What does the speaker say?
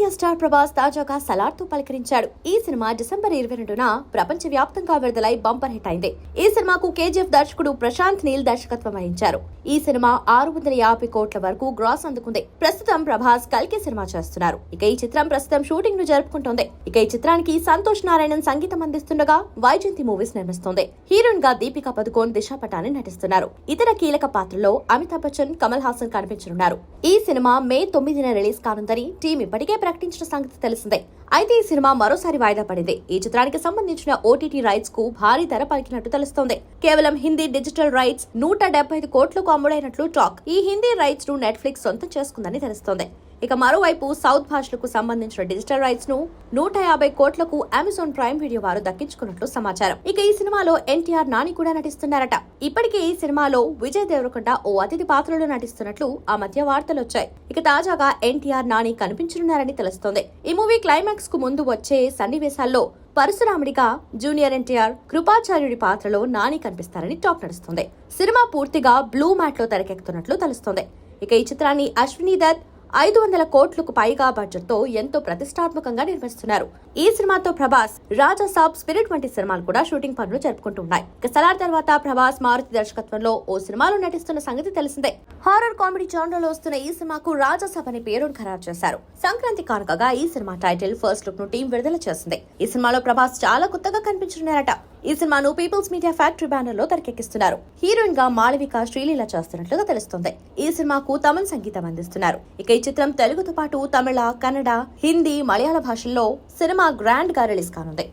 India star Prabhas తాజాగా సలార్తో పలకరించాడు. ఈ cinema December ఇరవై రెండున ప్రపంచ వ్యాప్తంగా విడుదలై బంపర్ హిట్ అయింది. ఈ సినిమాకు కేజీఎఫ్ దర్శకుడు ప్రశాంత్ నీల్ దర్శకత్వం వహించారు. ఈ సినిమా ఆరు వందల యాభై కోట్ల వరకు గ్రాస్ అందుకుంది. ప్రస్తుతం ప్రభాస్ కల్కి సినిమా చేస్తున్నారు. ఇక ఈ చిత్రం ప్రస్తుతం షూటింగ్ను జరుపుకుంటోంది. ఇక ఈ చిత్రానికి సంతోష్ నారాయణన్ సంగీతం అందిస్తుండగా వైజయంతి మూవీస్ నిర్మిస్తోంది. హీరోయిన్గా దీపికా పదుకోన్ దిశా పటాని నటిస్తున్నారు. ఇతర కీలక పాత్రలో అమితాబ్ బచ్చన్ కమల్ హాసన్ కనిపించనున్నారు. ఈ సినిమా మే తొమ్మిదిన రిలీజ్ కానుందని టీం ఇప్పటికే ప్రకటించిన సంగతి తెలిసిందే. అయితే ఈ సినిమా మరోసారి వాయిదా పడింది. ఈ చిత్రానికి సంబంధించిన ఓటీటీ రైట్స్కు భారీ ధర పలికినట్టు తెలుస్తోంది. కేవలం హిందీ డిజిటల్ రైట్స్ నూట డెబ్బై ఐదు కోట్లకు అమ్ముడైనట్లు టాక్. ఈ హిందీ రైట్స్ను నెట్ఫ్లిక్స్ సొంతం చేసుకుందని తెలుస్తోంది. ఇక మరోవైపు సౌత్ భాషలకు సంబంధించిన డిజిటల్ రైట్స్ను నూట యాభై కోట్లకు అమెజాన్ ప్రైమ్ వీడియో వారు దక్కించుకున్నట్లు సమాచారం. ఇక ఈ సినిమాలో ఎన్టీఆర్ నాని కూడా నటిస్తున్నారట. ఇప్పటికే ఈ సినిమాలో విజయ్ దేవరకొండ ఓ అతిథి పాత్రలో నటిస్తున్నట్లు ఆ మధ్య వార్తలు వచ్చాయి. ఇక తాజాగా ఎన్టీఆర్ నాని కనిపించనున్నారని తెలుస్తోంది. ఈ మూవీ క్లైమాక్స్కు ముందు వచ్చే సన్నివేశాల్లో పరశురాముడిగా జూనియర్ ఎన్టీఆర్ కృపాచార్యుడి పాత్రలో నాని కనిపిస్తారని టాక్ నడుస్తుంది. సినిమా పూర్తిగా బ్లూ మ్యాట్లో తెరకెక్కుతున్నట్లు తెలుస్తోంది. ఇక ఈ చిత్రాన్ని అశ్విని దత్ ఐదు వందల కోట్లకు పైగా బడ్జెట్తో ఎంతో ప్రతిష్టాత్మకంగా నిర్మిస్తున్నారు. ఈ సినిమాతో ప్రభాస్ రాజా సాబ్ స్పిరిట్ వంటి సినిమాలు కూడా షూటింగ్ పనులు జరుపుకుంటున్నాయి. ఇక సలార్ తర్వాత ప్రభాస్ మారుతి దర్శకత్వంలో ఓ సినిమాలో నటిస్తున్న సంగతి తెలిసిందే. హారర్ కామెడీ జానర్లో వస్తున్న ఈ సినిమాకు రాజాసాబ్ అనే పేరును ఖరారు చేశారు. సంక్రాంతి కానుకగా ఈ సినిమా టైటిల్ ఫస్ట్ లుక్ను టీం విడుదల చేసింది. ఈ సినిమాలో ప్రభాస్ చాలా కొత్తగా కనిపించనున్నారట. ఈ సినిమాను పీపుల్స్ మీడియా ఫ్యాక్టరీ బ్యానర్లో తెరకెక్కిస్తున్నారు. హీరోయిన్గా మాళవిక శ్రీలీల చేస్తున్నట్లుగా తెలుస్తుంది. ఈ సినిమాకు తమన్ సంగీతం అందిస్తున్నారు. ఇక ఈ చిత్రం తెలుగుతో పాటు తమిళ కన్నడ హిందీ మలయాళ భాషల్లో సినిమా గ్రాండ్గా రిలీజ్ కానుంది.